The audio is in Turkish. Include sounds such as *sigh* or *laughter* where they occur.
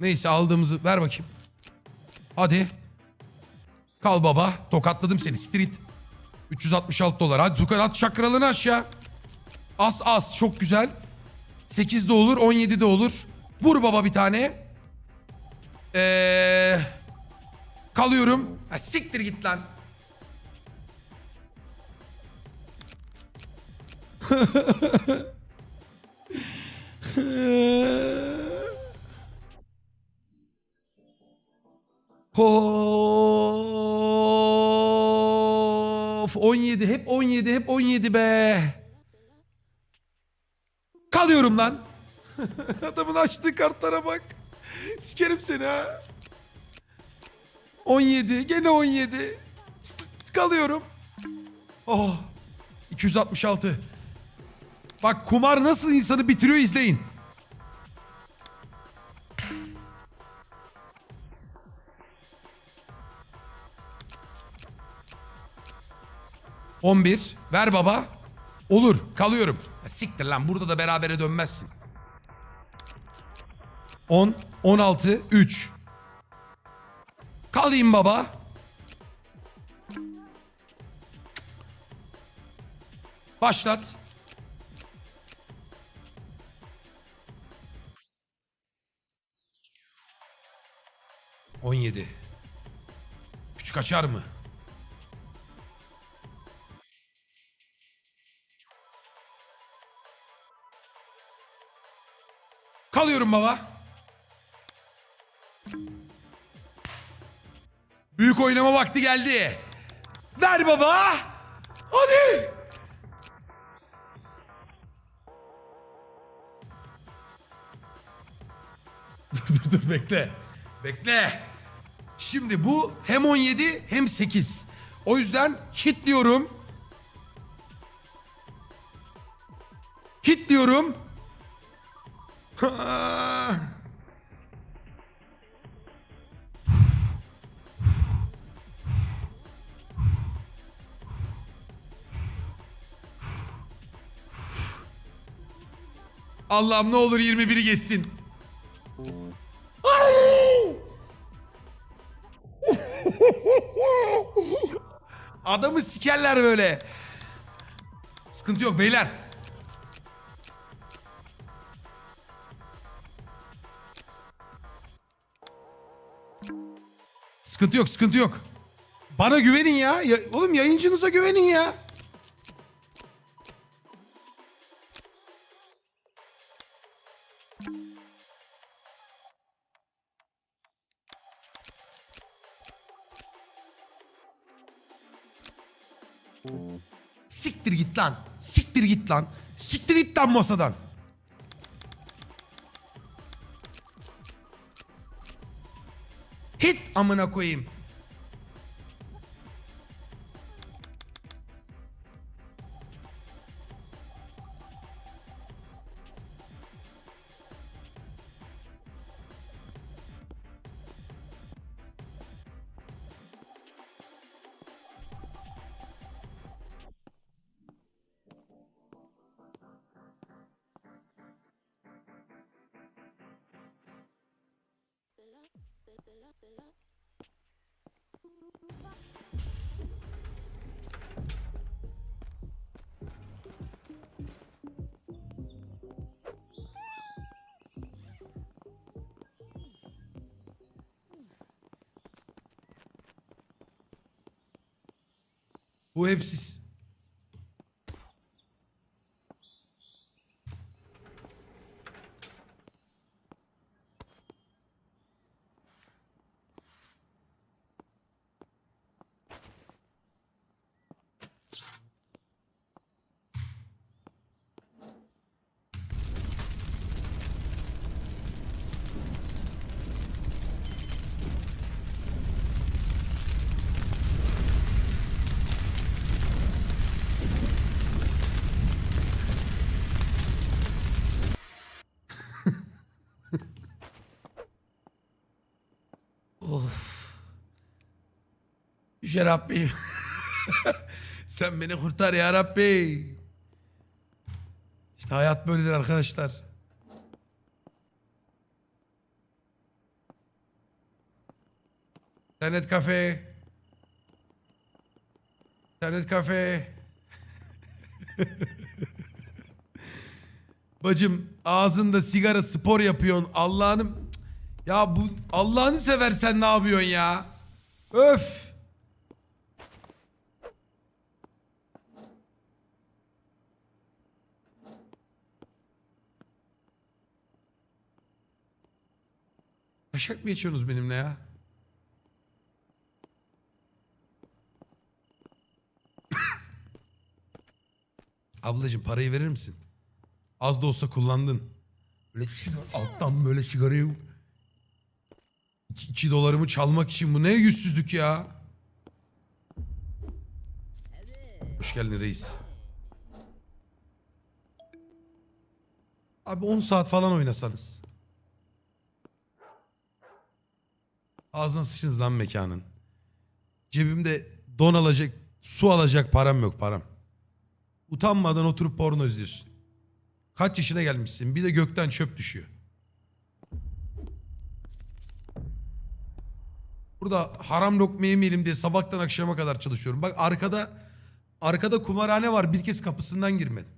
Neyse aldığımızı ver bakayım. Hadi. Kal baba. Tokatladım seni. Street. 366 dolar. Hadi Tukan at şakralını aşağı. As as. Çok güzel. 8 de olur. 17 de olur. Vur baba bir tane. Ee, kalıyorum. Ha, siktir git lan. *laughs* Of 17 hep 17 hep 17 be. Kalıyorum lan. *laughs* Adamın açtığı kartlara bak. Sikerim seni ha. 17 gene 17. S- Kalıyorum. Oh 266. Bak kumar nasıl insanı bitiriyor izleyin. On bir. Ver baba. Olur. Kalıyorum. Ya siktir lan. Burada da berabere dönmezsin. 10, 16, 3. Kalayım baba. Başlat. On yedi. Küçük açar mı? Kalıyorum baba. Büyük oynama vakti geldi. Ver baba. Hadi. *laughs* dur dur dur bekle. Bekle. Şimdi bu hem 17 hem 8. O yüzden hitliyorum. Hitliyorum. *laughs* Allah'ım ne olur 21'i geçsin. Adamı sikerler böyle. Sıkıntı yok beyler. Sıkıntı yok, sıkıntı yok. Bana güvenin ya. ya oğlum yayıncınıza güvenin ya. Siktir git lan. Siktir git lan. Siktir git lan masadan. Hit amına koyayım. Bu hepsi... Yüce Rabbim. *laughs* Sen beni kurtar ya Rabbi. İşte hayat böyledir arkadaşlar. İnternet kafe. İnternet kafe. *laughs* Bacım ağzında sigara spor yapıyorsun. Allah'ını ya bu Allah'ını seversen ne yapıyorsun ya? Öf. Taşak mı geçiyorsunuz benimle ya? *laughs* Ablacığım parayı verir misin? Az da olsa kullandın. Böyle alttan böyle sigarayı... 2 dolarımı çalmak için bu ne yüzsüzlük ya? Hoş geldin reis. Abi 10 saat falan oynasanız. Ağzına sıçınız lan mekanın. Cebimde don alacak, su alacak param yok param. Utanmadan oturup porno izliyorsun. Kaç yaşına gelmişsin? Bir de gökten çöp düşüyor. Burada haram lokma yemeyelim diye sabahtan akşama kadar çalışıyorum. Bak arkada arkada kumarhane var. Bir kez kapısından girmedim.